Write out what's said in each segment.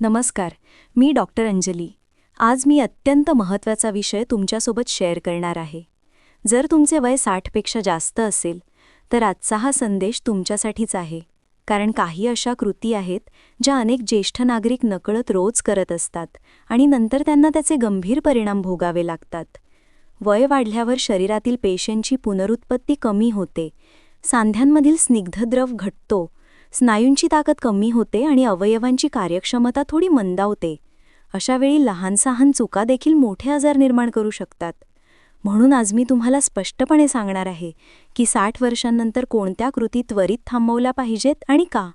नमस्कार मी डॉक्टर अंजली. आज मी अत्यंत महत्त्वाचा विषय तुमच्यासोबत शेअर करणार आहे. जर तुमचे वय साठपेक्षा जास्त असेल तर आजचा हा संदेश तुमच्यासाठीच आहे. कारण काही अशा कृती आहेत ज्या अनेक ज्येष्ठ नागरिक नकळत रोज करत असतात आणि नंतर त्यांना त्याचे गंभीर परिणाम भोगावे लागतात. वय वाढल्यावर शरीरातील पेशींची पुनरुत्पत्ती कमी होते. सांध्यांमधील स्निग्धद्रव घटतो स्नायूंची ताकद कमी होते आणि अवयवांची कार्यक्षमता थोडी मंदावते. अशावेळी लहान सहान चुका देखील मोठे आजार निर्माण करू शकतात. म्हणून आज मी तुम्हाला स्पष्टपणे सांगणार आहे की साठ वर्षांनंतर कोणत्या कृती त्वरित थांबवल्या पाहिजेत आणि का?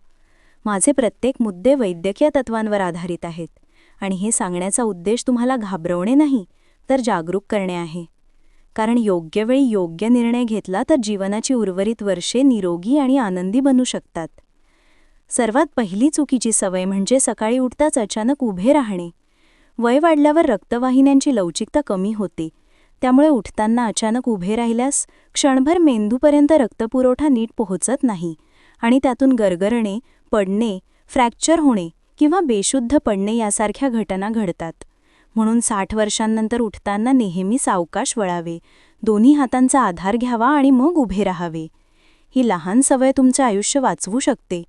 माझे प्रत्येक मुद्दे वैद्यकीय तत्वांवर आधारित आहेत आणि हे सांगण्याचा उद्देश तुम्हाला घाबरवणे नाही तर जागरूक करणे आहे. कारण योग्य वेळी योग्य निर्णय घेतला तर जीवनाची उर्वरित वर्षे निरोगी आणि आनंदी बनू शकतात. सर्वात पहिली चुकीची सवय म्हणजे सकाळी उठताच अचानक उभे राहणे. वय वाढल्यावर रक्तवाहिन्यांची लवचिकता कमी होते. त्यामुळे उठताना अचानक उभे राहिल्यास क्षणभर मेंदूपर्यंत रक्तपुरवठा नीट पोहोचत नाही आणि त्यातून गरगरणे पडणे फ्रॅक्चर होणे किंवा बेशुद्ध पडणे यासारख्या घटना घडतात. म्हणून साठ वर्षांनंतर उठताना नेहमी सावकाश वळावे दोन्ही हातांचा आधार घ्यावा आणि मग उभे राहावे. ही लहान सवय तुमचे आयुष्य वाचवू शकते.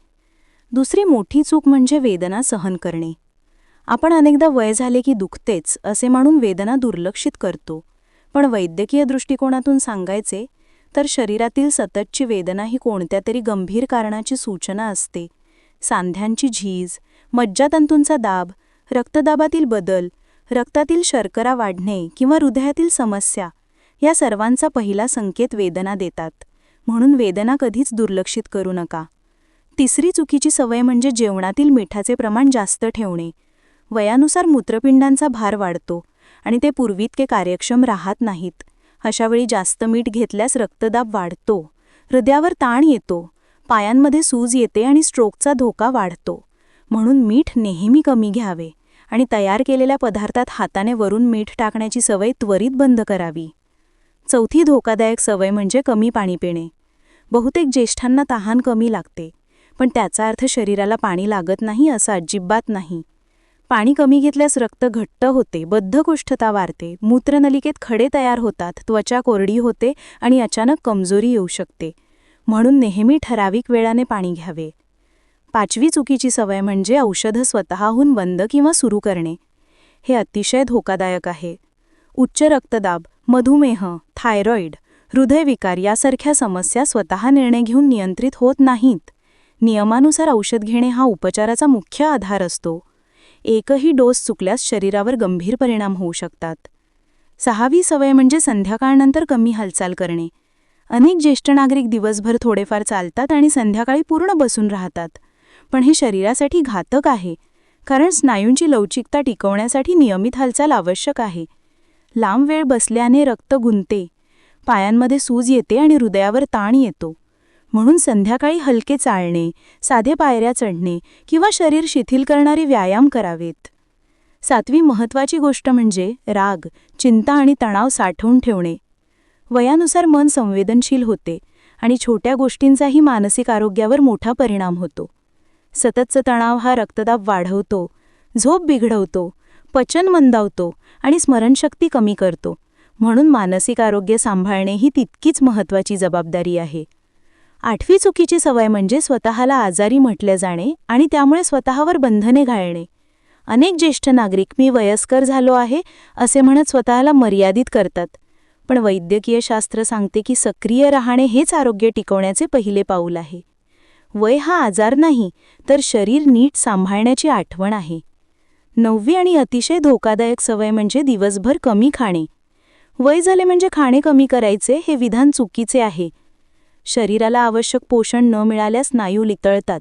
दुसरी मोठी चूक म्हणजे वेदना सहन करणे. आपण अनेकदा वय झाले की दुखतेच असे म्हणून वेदना दुर्लक्षित करतो. पण वैद्यकीय दृष्टिकोनातून सांगायचे तर शरीरातील सततची वेदना ही कोणत्या तरी गंभीर कारणाची सूचना असते. सांध्यांची झीज मज्जातंतूंचा दाब रक्तदाबातील बदल रक्तातील शर्करा वाढणे किंवा हृदयातील समस्या या सर्वांचा पहिला संकेत वेदना देतात. म्हणून वेदना कधीच दुर्लक्षित करू नका. तिसरी चुकीची सवय म्हणजे जेवणातील मिठाचे प्रमाण जास्त ठेवणे. वयानुसार मूत्रपिंडांचा भार वाढतो आणि ते पूर्वीतके कार्यक्षम राहत नाहीत. अशावेळी जास्त मीठ घेतल्यास रक्तदाब वाढतो. हृदयावर ताण येतो. पायांमध्ये सूज येते आणि स्ट्रोकचा धोका वाढतो. म्हणून मीठ नेहमी कमी घ्यावे आणि तयार केलेल्या पदार्थात हाताने वरून मीठ टाकण्याची सवय त्वरित बंद करावी. चौथी धोकादायक सवय म्हणजे कमी पाणी पिणे. बहुतेक ज्येष्ठांना तहान कमी लागते. पण त्याचा अर्थ शरीराला पाणी लागत नाही असं अजिबात नाही. पाणी कमी घेतल्यास रक्त घट्ट होते बद्धकोष्ठता वाढते मूत्रनलिकेत खडे तयार होतात त्वचा कोरडी होते आणि अचानक कमजोरी येऊ शकते. म्हणून नेहमी ठराविक वेळाने पाणी घ्यावे. पाचवी चुकीची सवय म्हणजे औषधं स्वतःहून बंद किंवा सुरू करणे. हे अतिशय धोकादायक आहे. उच्च रक्तदाब मधुमेह थायरॉईड हृदयविकार यासारख्या समस्या स्वतः निर्णय घेऊन नियंत्रित होत नाहीत. नियमानुसार औषध घेणे हा उपचाराचा मुख्य आधार असतो. एकही डोस चुकल्यास शरीरावर गंभीर परिणाम होऊ शकतात. सहावी सवय म्हणजे संध्याकाळनंतर कमी हालचाल करणे. अनेक ज्येष्ठ नागरिक दिवसभर थोडेफार चालतात आणि संध्याकाळी पूर्ण बसून राहतात. पण हे शरीरासाठी घातक आहे कारण स्नायूंची लवचिकता टिकवण्यासाठी नियमित हालचाल आवश्यक आहे. लांब वेळ बसल्याने रक्त गुंते पायांमध्ये सूज येते आणि हृदयावर ताण येतो. म्हणून संध्याकाळी हलके चालणे साधे पायऱ्या चढणे किंवा शरीर शिथिल करणारे व्यायाम करावेत. सातवी महत्त्वाची गोष्ट म्हणजे राग चिंता आणि तणाव साठवून ठेवणे. वयानुसार मन संवेदनशील होते आणि छोट्या गोष्टींचाही मानसिक आरोग्यावर मोठा परिणाम होतो. सततचा तणाव हा रक्तदाब वाढवतो झोप बिघडवतो पचन मंदावतो आणि स्मरणशक्ती कमी करतो. म्हणून मानसिक आरोग्य सांभाळणे ही तितकीच महत्त्वाची जबाबदारी आहे. आठवी चुकीची सवय म्हणजे स्वतःला आजारी म्हटले जाणे आणि त्यामुळे स्वतःवर बंधने घालणे. अनेक ज्येष्ठ नागरिक मी वयस्कर झालो आहे असे म्हणत स्वतःला मर्यादित करतात. पण वैद्यकीय शास्त्र सांगते की सक्रिय राहणे हेच आरोग्य टिकवण्याचे पहिले पाऊल आहे. वय हा आजार नाही तर शरीर नीट सांभाळण्याची आठवण आहे. नववी आणि अतिशय धोकादायक सवय म्हणजे दिवसभर कमी खाणे. वय झाले म्हणजे खाणे कमी करायचे हे विधान चुकीचे आहे. शरीराला आवश्यक पोषण न मिळाल्यास स्नायू लितळतात.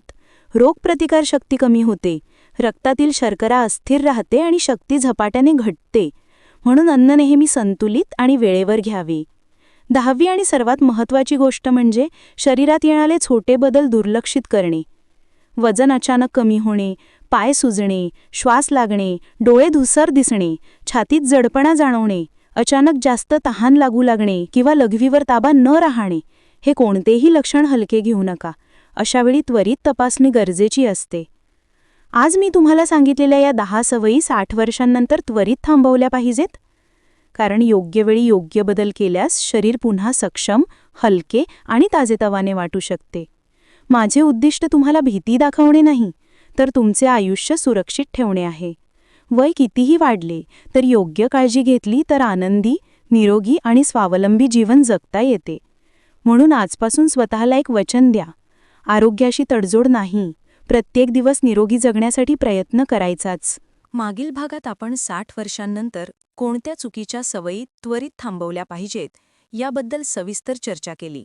रोगप्रतिकारशक्ती कमी होते. रक्तातील शर्करा अस्थिर राहते आणि शक्ती झपाट्याने घटते. म्हणून अन्न नेहमी संतुलित आणि वेळेवर घ्यावे. दहावी आणि सर्वात महत्त्वाची गोष्ट म्हणजे शरीरात येणारे छोटे बदल दुर्लक्षित करणे. वजन अचानक कमी होणे पाय सुजणे श्वास लागणे डोळे धुसर दिसणे छातीत जडपणा जाणवणे अचानक जास्त तहान लागू लागणे किंवा लघवीवर ताबा न राहणे हे कोणतेही लक्षण हलके घेऊ नका. अशावेळी त्वरित तपासणी गरजेची असते. आज मी तुम्हाला सांगितलेल्या या दहा सवयी साठ वर्षांनंतर त्वरित थांबवल्या पाहिजेत. कारण योग्य वेळी योग्य बदल केल्यास शरीर पुन्हा सक्षम हलके आणि ताजेतवाने वाटू शकते. माझे उद्दिष्ट तुम्हाला भीती दाखवणे नाही तर तुमचे आयुष्य सुरक्षित ठेवणे आहे. वय कितीही वाढले तर योग्य काळजी घेतली तर आनंदी निरोगी आणि स्वावलंबी जीवन जगता येते. म्हणून आजपासून स्वतःला एक वचन द्या. आरोग्याशी तडजोड नाही. प्रत्येक दिवस निरोगी जगण्यासाठी प्रयत्न करायचाच. मागील भागात आपण साठ वर्षांनंतर कोणत्या चुकीच्या सवयी त्वरित थांबवल्या पाहिजेत याबद्दल सविस्तर चर्चा केली.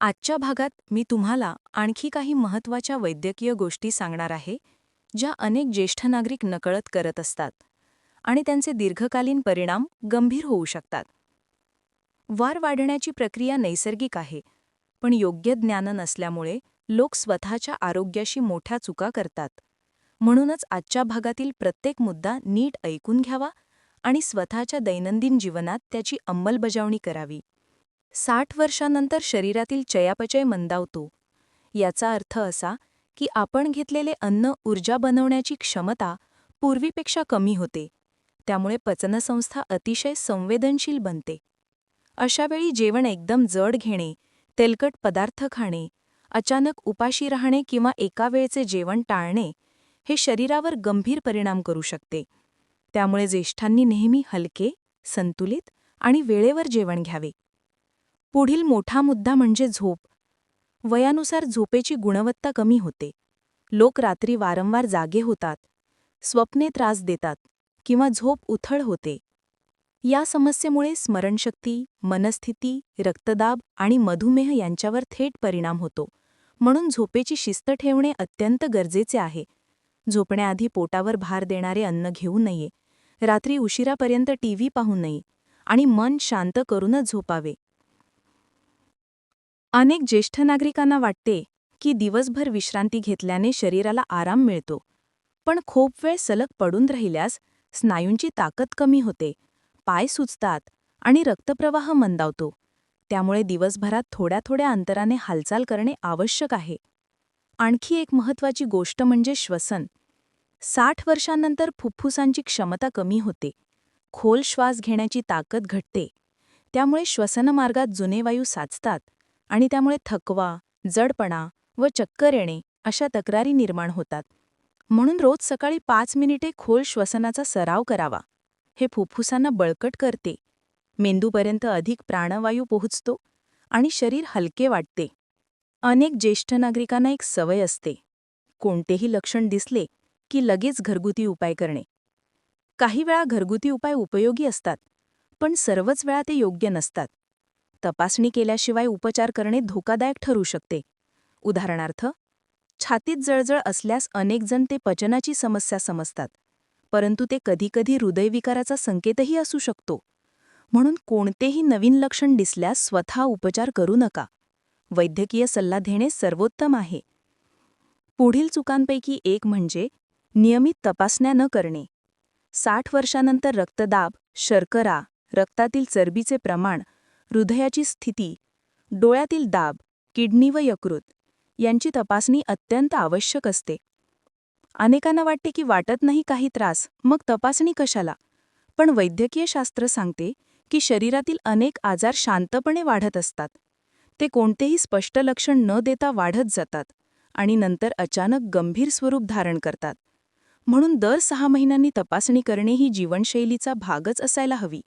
आजच्या भागात मी तुम्हाला आणखी काही महत्त्वाच्या वैद्यकीय गोष्टी सांगणार आहे ज्या अनेक ज्येष्ठ नागरिक नकळत करत असतात आणि त्यांचे दीर्घकालीन परिणाम गंभीर होऊ शकतात. वार वाढण्याची प्रक्रिया नैसर्गिक आहे पण योग्य ज्ञान नसल्यामुळे लोक स्वतःच्या आरोग्याशी मोठ्या चुका करतात. म्हणूनच आजच्या भागातील प्रत्येक मुद्दा नीट ऐकून घ्यावा आणि स्वतःच्या दैनंदिन जीवनात त्याची अंमलबजावणी करावी. साठ वर्षानंतर शरीरातील चयापचय मंदावतो. याचा अर्थ असा की आपण घेतलेले अन्न ऊर्जा बनवण्याची क्षमता पूर्वीपेक्षा कमी होते. त्यामुळे पचनसंस्था अतिशय संवेदनशील बनते. अशावेळी जेवण एकदम जड घेणे तेलकट पदार्थ खाणे अचानक उपाशी राहणे किंवा एका वेळचे जेवण टाळणे हे शरीरावर गंभीर परिणाम करू शकते. त्यामुळे ज्येष्ठांनी नेहमी हलके संतुलित आणि वेळेवर जेवण घ्यावे. पुढील मोठा मुद्दा म्हणजे झोप. वयानुसार झोपेची गुणवत्ता कमी होते. लोक रात्री वारंवार जागे होतात. स्वप्ने त्रास देतात किंवा झोप उथळ होते. या समस्येमुळे स्मरणशक्ती मनस्थिती रक्तदाब आणि मधुमेह यांच्यावर थेट परिणाम होतो. म्हणून झोपेची शिस्त ठेवणे अत्यंत गरजेचे आहे. झोपण्याआधी पोटावर भार देणारे अन्न घेऊ नये. रात्री उशिरापर्यंत टीव्ही पाहू नये आणि मन शांत करूनच झोपावे. अनेक ज्येष्ठ नागरिकांना वाटते की दिवसभर विश्रांती घेतल्याने शरीराला आराम मिळतो. पण खूप वेळ सलग पडून राहिल्यास स्नायूंची ताकद कमी होते. पाय सुचतात आणि रक्तप्रवाह मंदावतो. त्यामुळे दिवसभरात थोड्या थोड्या अंतराने हालचाल करणे आवश्यक आहे. आणखी एक महत्त्वाची गोष्ट म्हणजे श्वसन. साठ वर्षांनंतर फुफ्फुसांची क्षमता कमी होते. खोल श्वास घेण्याची ताकद घटते. त्यामुळे श्वसनमार्गात जुने वायू साचतात आणि त्यामुळे थकवा जडपणा व चक्कर येणे अशा तक्रारी निर्माण होतात. म्हणून रोज सकाळी पाच मिनिटे खोल श्वसनाचा सराव करावा. हे फुफ्फुसांना बळकट करते. मेंदूपर्यंत अधिक प्राणवायू पोहोचतो आणि शरीर हलके वाटते. अनेक ज्येष्ठ नागरिकांना एक सवय असते. कोणतेही लक्षण दिसले की लगेच घरगुती उपाय करणे. काही वेळा घरगुती उपाय उपयोगी असतात पण सर्वच वेळा ते योग्य नसतात. तपासणी केल्याशिवाय उपचार करणे धोकादायक ठरू शकते. उदाहरणार्थ छातीत जळजळ असल्यास अनेकजण ते पचनाची समस्या समजतात. परंतु ते कधीकधी हृदयविकाराचा संकेतही असू शकतो. म्हणून कोणतेही नवीन लक्षण दिसल्यास स्वतः उपचार करू नका. वैद्यकीय सल्ला देणे सर्वोत्तम आहे. पुढील चुकांपैकी एक म्हणजे नियमित तपासण्या न करणे. साठ वर्षानंतर रक्तदाब शर्करा रक्तातील चरबीचे प्रमाण हृदयाची स्थिती डोळ्यातील दाब किडनी व यकृत यांची तपासणी अत्यंत आवश्यक असते. अनेकांना वाटते की वाटत नाही काही त्रास मग तपासणी कशाला? पण वैद्यकीय शास्त्र सांगते की शरीरातील अनेक आजार शांतपणे वाढत असतात. ते कोणतेही स्पष्ट लक्षण न देता वाढत जातात आणि नंतर अचानक गंभीर स्वरूप धारण करतात. म्हणून दर सहा महिन्यांनी तपासणी करणे ही जीवनशैलीचा भागच असायला हवी.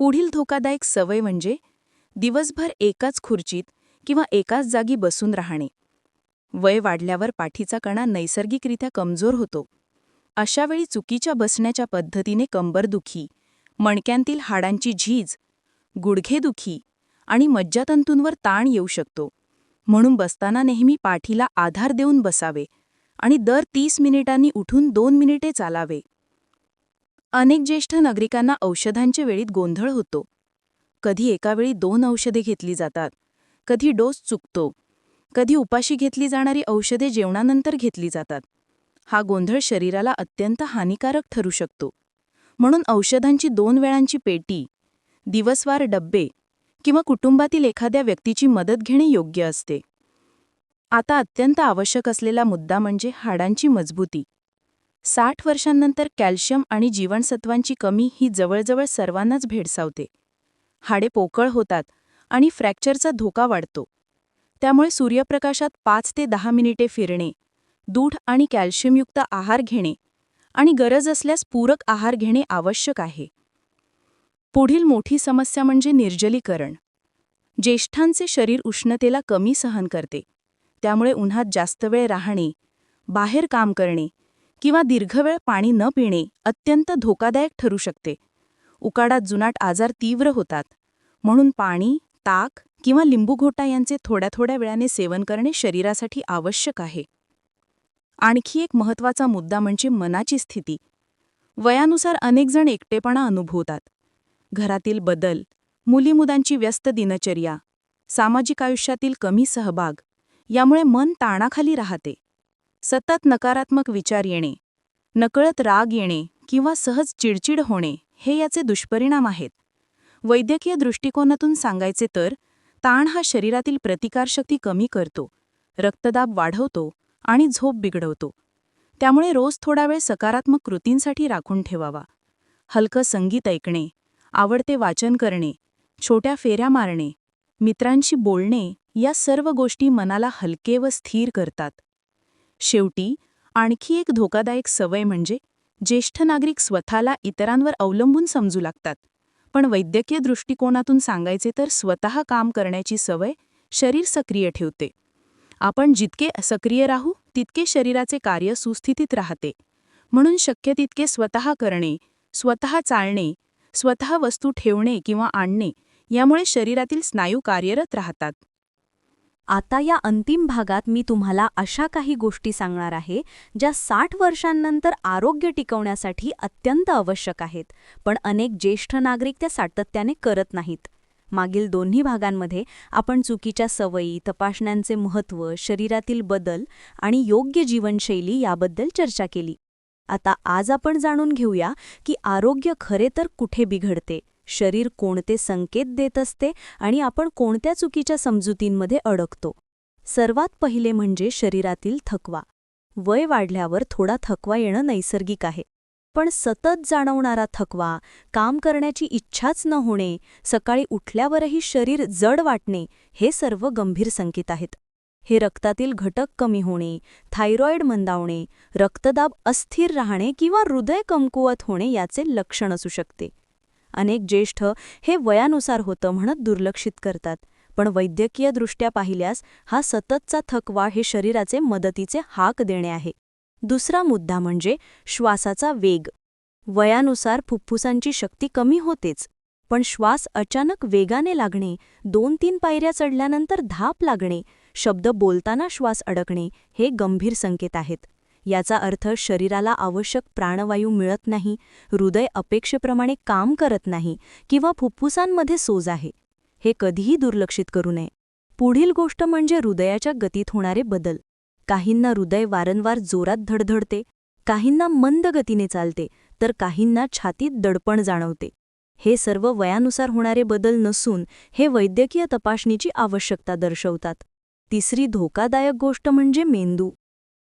पुढील धोकादायक सवय म्हणजे दिवसभर एकाच खुर्चीत किंवा एकाच जागी बसून राहणे. वय वाढल्यावर पाठीचा कणा नैसर्गिकरित्या कमजोर होतो. अशावेळी चुकीच्या बसण्याच्या पद्धतीने कंबरदुखी मणक्यांतील हाडांची झीज गुडघेदुखी आणि मज्जातंतूंवर ताण येऊ शकतो. म्हणून बसताना नेहमी पाठीला आधार देऊन बसावे आणि दर तीस मिनिटांनी उठून दोन मिनिटे चालावे. अनेक ज्येष्ठ नागरिकांना औषधांच्या वेळीत गोंधळ होतो. कधी एकावेळी दोन औषधे घेतली जातात. कधी डोस चुकतो. कधी उपाशी घेतली जाणारी औषधे जेवणानंतर घेतली जातात. हा गोंधळ शरीराला अत्यंत हानिकारक ठरू शकतो. म्हणून औषधांची दोन वेळांची पेटी दिवसवार डब्बे किंवा कुटुंबातील एखाद्या व्यक्तीची मदत घेणे योग्य असते. आता अत्यंत आवश्यक असलेला मुद्दा म्हणजे हाडांची मजबूती. साठ वर्षांनंतर कॅल्शियम आणि जीवनसत्वांची कमी ही जवळजवळ सर्वांनाच भेडसावते. हाडे पोकळ होतात आणि फ्रॅक्चरचा धोका वाढतो. त्यामुळे सूर्यप्रकाशात पाच ते दहा मिनिटे फिरणे दूध आणि कॅल्शियमयुक्त आहार घेणे आणि गरज असल्यास पूरक आहार घेणे आवश्यक आहे. पुढील मोठी समस्या म्हणजे निर्जलीकरण. ज्येष्ठांचे शरीर उष्णतेला कमी सहन करते. त्यामुळे उन्हात जास्त वेळ राहणे बाहेर काम करणे किंवा दीर्घवेळ पाणी न पिणे अत्यंत धोकादायक ठरू शकते. उकाडात जुनाट आजार तीव्र होतात. म्हणून पाणी ताक किंवा लिंबू घोटा यांचे थोड्या थोड्या वेळाने सेवन करणे शरीरासाठी आवश्यक आहे. आणखी एक महत्त्वाचा मुद्दा म्हणजे मनाची स्थिती. वयानुसार अनेकजण एकटेपणा अनुभवतात. घरातील बदल मुलीमुदांची व्यस्त दिनचर्या सामाजिक आयुष्यातील कमी सहभाग यामुळे मन ताणाखाली राहते. सतत नकारात्मक विचार येणे नकळत राग येणे किंवा सहज चिडचिड होणे हे याचे दुष्परिणाम आहेत. वैद्यकीय दृष्टिकोनातून सांगायचे तर ताण हा शरीरातील प्रतिकारशक्ती कमी करतो रक्तदाब वाढवतो आणि झोप बिघडवतो. त्यामुळे रोज थोडा वेळ सकारात्मक कृतींसाठी राखून ठेवावा. हलकं संगीत ऐकणे आवडते वाचन करणे छोट्या फेऱ्या मारणे मित्रांशी बोलणे या सर्व गोष्टी मनाला हलके व स्थिर करतात. शेवटी आणखी एक धोकादायक सवय म्हणजे ज्येष्ठ नागरिक स्वतःला इतरांवर अवलंबून समजू लागतात. पण वैद्यकीय दृष्टिकोनातून सांगायचे तर स्वतः काम करण्याची सवय शरीर सक्रिय ठेवते. आपण जितके सक्रिय राहू तितके शरीराचे कार्य सुस्थितीत राहते. म्हणून शक्य तितके स्वतः करणे स्वतः चालणे स्वतः वस्तू ठेवणे किंवा आणणे यामुळे शरीरातील स्नायू कार्यरत राहतात. आता या अंतिम भागात मी तुम्हाला अशा काही गोष्टी सांगणार आहे ज्या साठ वर्षांनंतर आरोग्य टिकवण्यासाठी अत्यंत आवश्यक आहेत पण अनेक ज्येष्ठ नागरिक त्या सातत्याने करत नाहीत. मागील दोन्ही भागांमध्ये आपण चुकीच्या सवयी तपासण्यांचे महत्त्व शरीरातील बदल आणि योग्य जीवनशैली याबद्दल चर्चा केली. आता आज आपण जाणून घेऊया की आरोग्य खरे तर कुठे बिघडते शरीर कोणते संकेत देत असते आणि आपण कोणत्या चुकीच्या समजुतींमध्ये अडकतो. सर्वात पहिले म्हणजे शरीरातील थकवा. वय वाढल्यावर थोडा थकवा येणं नैसर्गिक आहे. पण सतत जाणवणारा थकवा काम करण्याची इच्छाच न होणे सकाळी उठल्यावरही शरीर जड वाटणे हे सर्व गंभीर संकेत आहेत. हे रक्तातील घटक कमी होणे थायरॉईड मंदावणे रक्तदाब अस्थिर राहणे किंवा हृदय कमकुवत होणे याचे लक्षण असू शकते. अनेक ज्येष्ठ हे वयानुसार होतं म्हणत दुर्लक्षित करतात. पण वैद्यकीय दृष्ट्या पाहिल्यास हा सततचा थकवा हे शरीराचे मदतीचे हाक देणे आहे. दुसरा मुद्दा म्हणजे श्वासाचा वेग. वयानुसार फुफ्फुसांची शक्ती कमी होतेच. पण श्वास अचानक वेगाने लागणे दोन तीन पायऱ्या चढल्यानंतर धाप लागणे शब्द बोलताना श्वास अडकणे हे गंभीर संकेत आहेत. याचा अर्थ शरीराला आवश्यक प्राणवायू मिळत नाही हृदय अपेक्षेप्रमाणे काम करत नाही किंवा फुफ्फुसांमध्ये सोज आहे. हे कधीही दुर्लक्षित करू नये. पुढील गोष्ट म्हणजे हृदयाच्या गतीत होणारे बदल. काहींना हृदय वारंवार जोरात धडधडते काहींना मंद गतीने चालते तर काहींना छातीत दडपण जाणवते. हे सर्व वयानुसार होणारे बदल नसून हे वैद्यकीय तपासणीची आवश्यकता दर्शवतात. तिसरी धोकादायक गोष्ट म्हणजे मेंदू.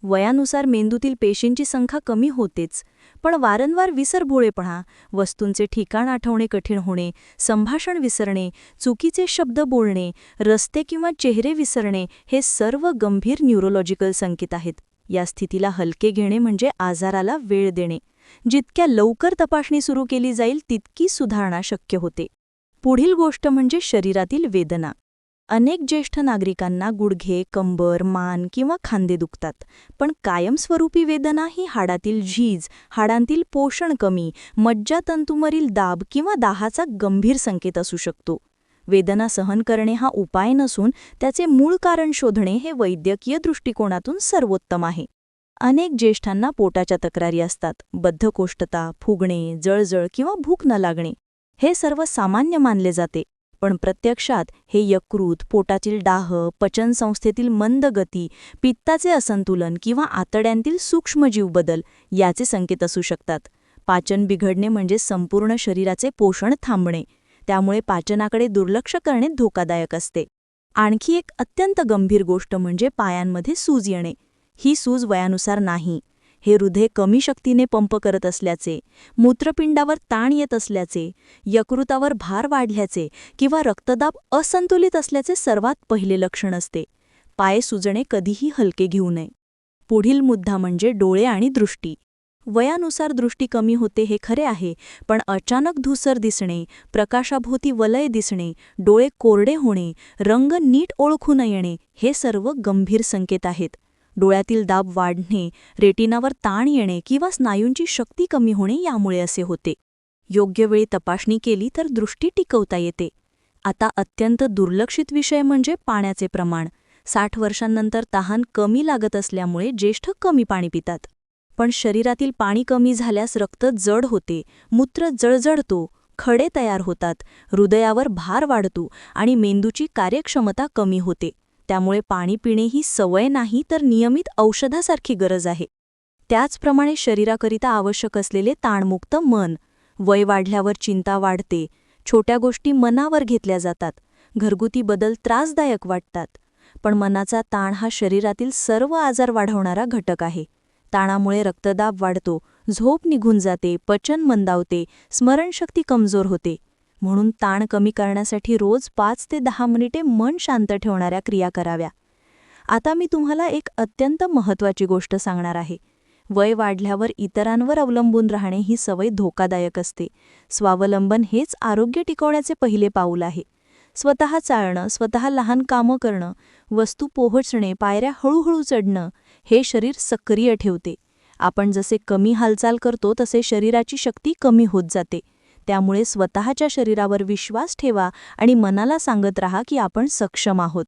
वयानुसार मेंदूतील पेशींची संख्या कमी होतेच पण वारंवार विसरभोळेपणा वस्तूंचे ठिकाण आठवणे कठीण होणे संभाषण विसरणे चुकीचे शब्द बोलणे रस्ते किंवा चेहरे विसरणे हे सर्व गंभीर न्यूरोलॉजिकल संकेत आहेत. या स्थितीला हलके घेणे म्हणजे आजाराला वेळ देणे. जितक्या लवकर तपासणी सुरू केली जाईल तितकी सुधारणा शक्य होते. पुढील गोष्ट म्हणजे शरीरातील वेदना. अनेक ज्येष्ठ नागरिकांना गुडघे कंबर मान किंवा खांदे दुखतात. पण कायमस्वरूपी वेदना ही हाडातील झीज हाडांतील पोषण कमी मज्जातंतूमरील दाब किंवा दाहाचा गंभीर संकेत असू शकतो. वेदना सहन करणे हा उपाय नसून त्याचे मूळ कारण शोधणे हे वैद्यकीय दृष्टिकोनातून सर्वोत्तम आहे. अनेक ज्येष्ठांना पोटाच्या तक्रारी असतात. बद्धकोष्ठता फुगणे जळजळ किंवा भूक न लागणे हे सर्व सामान्य मानले जाते. पण प्रत्यक्षात हे यकृत पोटातील डाह पचनसंस्थेतील मंद गती पित्ताचे असंतुलन किंवा आतड्यांतील सूक्ष्मजीव बदल याचे संकेत असू शकतात. पाचन बिघडणे म्हणजे संपूर्ण शरीराचे पोषण थांबणे. त्यामुळे पाचनाकडे दुर्लक्ष करणे धोकादायक असते. आणखी एक अत्यंत गंभीर गोष्ट म्हणजे पायांमध्ये सूज येणे. ही सूज वयानुसार नाही. हे हृदय कमी शक्तीने पंप करत असल्याचे मूत्रपिंडावर ताण येत असल्याचे यकृतावर भार वाढल्याचे किंवा रक्तदाब असंतुलित असल्याचे सर्वात पहिले लक्षण असते. पाय सुजणे कधीही हलके घेऊ नये. पुढील मुद्दा म्हणजे डोळे आणि दृष्टी. वयानुसार दृष्टी कमी होते हे खरे आहे पण अचानक धुसर दिसणे प्रकाशाभोवती वलय दिसणे डोळे कोरडे होणे रंग नीट ओळखू न येणे हे सर्व गंभीर संकेत आहेत. डोळ्यातील दाब वाढणे रेटिनावर ताण येणे किंवा स्नायूंची शक्ती कमी होणे यामुळे असे होते. योग्य वेळी तपासणी केली तर दृष्टी टिकवता येते. आता अत्यंत दुर्लक्षित विषय म्हणजे पाण्याचे प्रमाण. साठ वर्षांनंतर तहान कमी लागत असल्यामुळे ज्येष्ठ कमी पाणी पितात. पण शरीरातील पाणी कमी झाल्यास रक्त जड होते मूत्र जळजळतो खडे तयार होतात हृदयावर भार वाढतो आणि मेंदूची कार्यक्षमता कमी होते. त्यामुळे पाणी पिणे ही सवय नाही तर नियमित औषधासारखी गरज आहे. त्याचप्रमाणे शरीराकरिता आवश्यक असलेले ताणमुक्त मन वय वाढल्यावर चिंता वाढते छोट्या गोष्टी मनावर घेतल्या जातात घरगुती बदल त्रासदायक वाटतात. पण मनाचा ताण हा शरीरातील सर्व आजार वाढवणारा घटक आहे. ताणामुळे रक्तदाब वाढतो झोप निघून जाते पचन मंदावते स्मरणशक्ती कमजोर होते. म्हणून ताण कमी करण्यासाठी रोज पाच ते दहा मिनिटे मन शांत ठेवणाऱ्या क्रिया कराव्या. आता मी तुम्हाला एक अत्यंत महत्त्वाची गोष्ट सांगणार आहे. वय वाढल्यावर इतरांवर अवलंबून राहणे ही सवय धोकादायक असते. स्वावलंबन हेच आरोग्य टिकवण्याचे पहिले पाऊल आहे. स्वतः चालणं स्वतः लहान कामं करणं वस्तू पोहोचणे पायऱ्या हळूहळू चढणं हे शरीर सक्रिय ठेवते. आपण जसे कमी हालचाल करतो तसे शरीराची शक्ती कमी होत जाते. त्यामुळे स्वतःच्या शरीरावर विश्वास ठेवा आणि मनाला सांगत राहा की आपण सक्षम आहोत.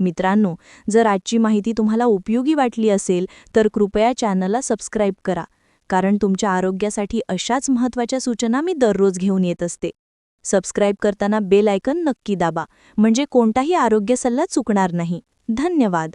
मित्रांनो जर आजची माहिती तुम्हाला उपयोगी वाटली असेल तर कृपया चॅनलला सबस्क्राईब करा कारण तुमच्या आरोग्यासाठी अशाच महत्त्वाच्या सूचना मी दररोज घेऊन येत असते. सबस्क्राईब करताना बेल आयकन नक्की दाबा म्हणजे कोणताही आरोग्य सल्ला चुकणार नाही. धन्यवाद!